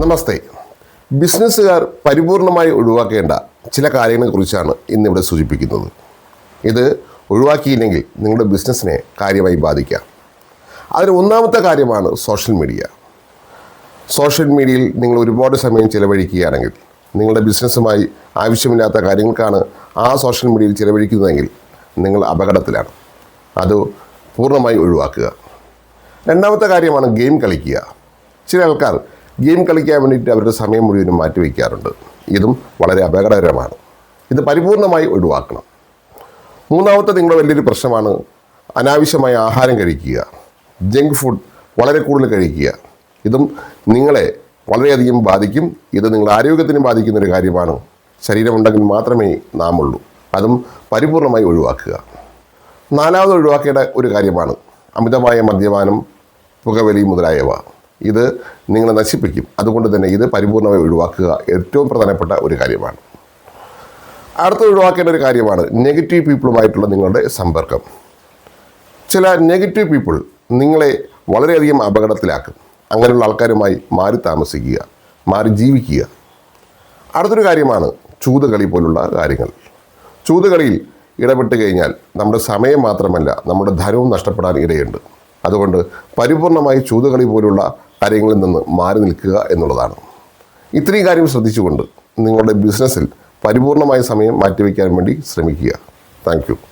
നമസ്തേ. ബിസിനസ്സുകാർ പരിപൂർണമായി ഒഴിവാക്കേണ്ട ചില കാര്യങ്ങളെക്കുറിച്ചാണ് ഇന്നിവിടെ സൂചിപ്പിക്കുന്നത്. ഇത് ഒഴിവാക്കിയില്ലെങ്കിൽ നിങ്ങളുടെ ബിസിനസ്സിനെ കാര്യമായി ബാധിക്കാം അതിന് ഒന്നാമത്തെ കാര്യമാണ് സോഷ്യൽ മീഡിയ. സോഷ്യൽ മീഡിയയിൽ നിങ്ങൾ ഒരുപാട് സമയം ചിലവഴിക്കുകയാണെങ്കിൽ നിങ്ങളുടെ ബിസിനസ്സുമായി ആവശ്യമില്ലാത്ത കാര്യങ്ങൾക്കാണ് ആ സോഷ്യൽ മീഡിയയിൽ ചിലവഴിക്കുന്നതെങ്കിൽ നിങ്ങൾ അപകടത്തിലാണ്. അത് പൂർണമായി ഒഴിവാക്കുക. രണ്ടാമത്തെ കാര്യമാണ് ഗെയിം കളിക്കുക. ചില ആൾക്കാർ ഗെയിം കളിക്കാൻ വേണ്ടിയിട്ട് അവരുടെ സമയം മുഴുവനും മാറ്റിവെക്കാറുണ്ട് ഇതും വളരെ അപകടകരമാണ്. ഇത് പരിപൂർണമായി ഒഴിവാക്കണം. മൂന്നാമത്തെ നിങ്ങളുടെ വലിയൊരു പ്രശ്നമാണ് അനാവശ്യമായ ആഹാരം കഴിക്കുക. ജങ്ക് ഫുഡ് വളരെ കൂടുതൽ കഴിക്കുക. ഇതും നിങ്ങളെ വളരെയധികം ബാധിക്കും. ഇത് നിങ്ങളുടെ ആരോഗ്യത്തിന് ബാധിക്കുന്ന ഒരു കാര്യമാണ്. ശരീരമുണ്ടെങ്കിൽ മാത്രമേ നാം ഉള്ളൂ അതും പരിപൂർണമായി ഒഴിവാക്കുക. നാലാമത് ഒഴിവാക്കേണ്ട ഒരു കാര്യമാണ് അമിതമായ മദ്യപാനം പുകവലി മുതലായവ. ഇത് നിങ്ങളെ നശിപ്പിക്കും. അതുകൊണ്ട് തന്നെ ഇത് പരിപൂർണമായി ഒഴിവാക്കുക ഏറ്റവും പ്രധാനപ്പെട്ട ഒരു കാര്യമാണ്. അടുത്ത ഒഴിവാക്കേണ്ട ഒരു കാര്യമാണ് നെഗറ്റീവ് പീപ്പിളുമായിട്ടുള്ള നിങ്ങളുടെ സമ്പർക്കം. ചില നെഗറ്റീവ് പീപ്പിൾ നിങ്ങളെ വളരെയധികം അപകടത്തിലാക്കും. അങ്ങനെയുള്ള ആൾക്കാരുമായി മാറി താമസിക്കുക മാറി ജീവിക്കുക. അടുത്തൊരു കാര്യമാണ് ചൂതുകളി പോലുള്ള കാര്യങ്ങൾ. ചൂതുകളിയിൽ ഇടപെട്ട് കഴിഞ്ഞാൽ നമ്മുടെ സമയം മാത്രമല്ല നമ്മുടെ ധനവും നഷ്ടപ്പെടാൻ ഇടയുണ്ട്. അതുകൊണ്ട് പരിപൂർണമായി ചൂതുകളി പോലുള്ള കാര്യങ്ങളിൽ നിന്ന് മാറി നിൽക്കുക എന്നുള്ളതാണ്. ഇത്രയും കാര്യം ശ്രദ്ധിച്ചുകൊണ്ട് നിങ്ങളുടെ ബിസിനസ്സിൽ പരിപൂർണമായ സമയം മാറ്റിവെക്കാൻ വേണ്ടി ശ്രമിക്കുക. താങ്ക്